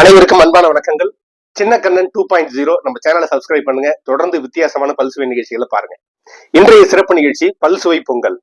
அனைவருக்கும் அன்பான வணக்கங்கள். சின்ன கண்ணன் டூ பாயிண்ட் ஜீரோ நம்ம சேனலை சப்ஸ்கிரைப் பண்ணுங்க. தொடர்ந்து வித்தியாசமான பல்சுவை நிகழ்ச்சிகளை பாருங்க. இன்றைய சிறப்பு நிகழ்ச்சி பல்சுவை Pongal.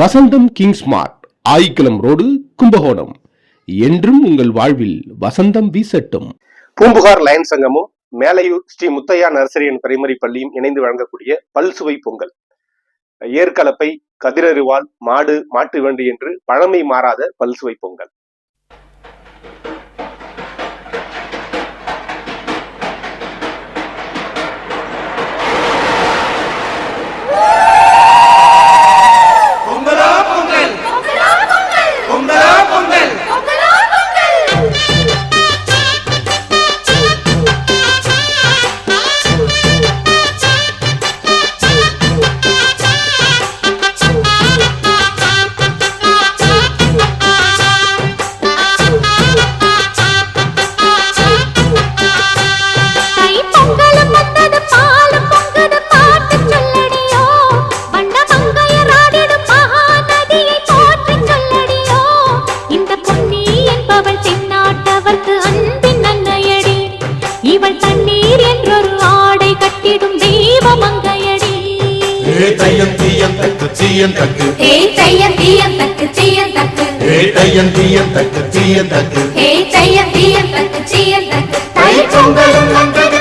Vasantham king smart Ayikkulam road Kumbakonam. என்றும் உங்கள் வாழ்வில் வசந்தம் வீசட்டும். பூம்புகார் லயன் சங்கமும் மேலையூர் ஸ்ரீ முத்தையா நர்சரி பிரைமரி பள்ளியும் இணைந்து வழங்கக்கூடிய பல்சுவை பொங்கல். ஏற்கலப்பை கதிரறிவால் மாடு மாட்டு வண்டி என்று பழமை மாறாத பல்சுவை பொங்கல். தையம் தீயம் தக்கு தீயம் தக்கு. ஹே தையம் தீயம் தக்கு தீயம் தக்கு. ஏ தையம் தீயம் தக்கு தீயம் தக்கு. ஹே தையம் தீயம் தக்கு தீயம் தக்கு. தை பொங்கலும் வந்தது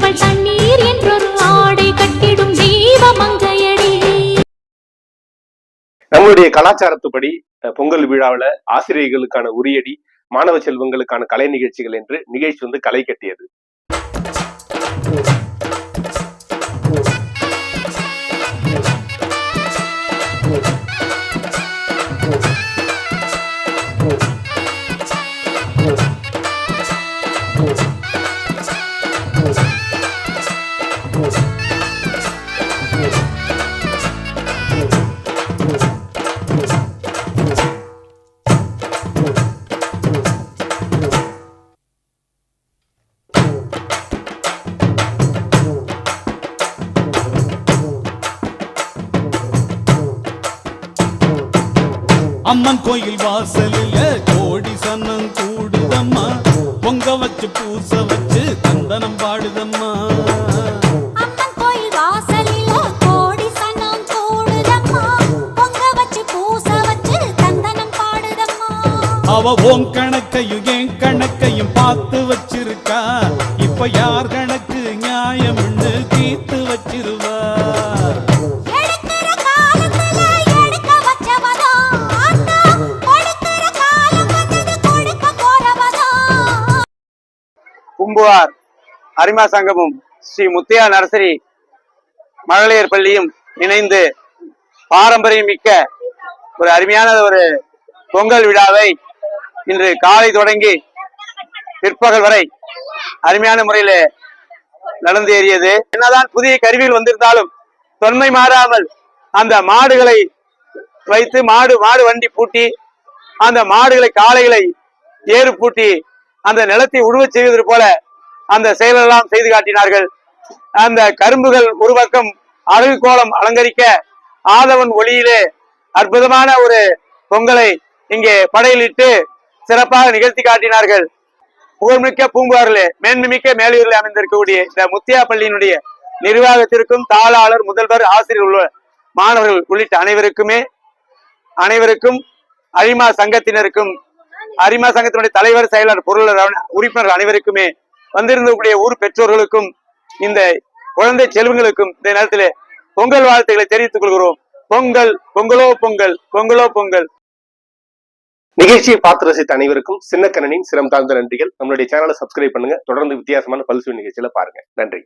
இவள் தண்ணீர் என்றொரு ஆடை கட்டிடும் தெய்வ மங்கையடி. நம்மளுடைய கலாச்சாரத்துப்படி பொங்கல் விழாவில் ஆசிரியர்களுக்கான உரியடி மாணவ செல்வங்களுக்கான கலை நிகழ்ச்சிகள் என்று நிகழ்ச்சி வந்து களை கட்டியது. அம்மன் கோயில் வாசலில கோடி சன்னம் கூடுதம்மா. பொங்க வச்சு பூச வச்சு தந்தனம் பாடுதம்மா. அவ ஓன் கணக்கையும் என் கணக்கையும் பார்த்து வச்சிருக்கா பூம்புகார் அரிமா சங்கமும் ஸ்ரீ முத்தையா நர்சரி மகளிர் பள்ளியும் இணைந்து பாரம்பரியம் மிக்க ஒரு அருமையான ஒரு பொங்கல் விழாவை இன்று காலை தொடங்கி பிற்பகல் வரை அருமையான முறையில் நடந்து ஏறியது. என்னதான் புதிய கருவிகள் வந்திருந்தாலும் தொன்மை மாறாமல் அந்த மாடுகளை வைத்து மாடு மாடு வண்டி பூட்டி அந்த மாடுகளை காளைகளை ஏறு பூட்டி அந்த நிலத்தை உழுவச் செய்வது போல அந்த செயலெல்லாம் செய்து காட்டினார்கள். அந்த கரும்புகள் ஒரு பக்கம் அழகு கோலம் அலங்கரிக்க ஆதவன் ஒளியிலே அற்புதமான ஒரு பொங்கலை இங்கே படையிலிட்டு சிறப்பாக நிகழ்த்தி காட்டினார்கள். புகழ்மிக்க பூம்புகாரிலே மேன்மிக்க மேலூரில் அமைந்திருக்கக்கூடிய இந்த முத்தியா பள்ளியினுடைய நிர்வாகத்திற்கும் தாளாளர் முதல்வர் ஆசிரியர் உள்ள மாணவர்கள் உள்ளிட்ட அனைவருக்குமே அனைவருக்கும் அரிமா சங்கத்தினருக்கும் அரிமா சங்கத்தினுடைய தலைவர் செயலர் பொருளாளர் உறுப்பினர்கள் அனைவருக்குமே வந்திருந்தக்கூடிய ஊர் பெற்றோர்களுக்கும் இந்த குழந்தை செல்வங்களுக்கும் இந்த நேரத்திலே பொங்கல் வாழ்த்துக்களை தெரிவித்துக் கொள்கிறோம். பொங்கல் பொங்கலோ பொங்கல் பொங்கலோ பொங்கல். நிகழ்ச்சியை பார்த்து ரசித்த அனைவருக்கும் சின்னக்கண்ணனின் சிரம் தாழ்ந்த நன்றிகள். நம்மளுடைய சேனலை சப்ஸ்கிரைப் பண்ணுங்க. தொடர்ந்து வித்தியாசமான பல்சுவை நிகழ்ச்சியில பாருங்க. நன்றி.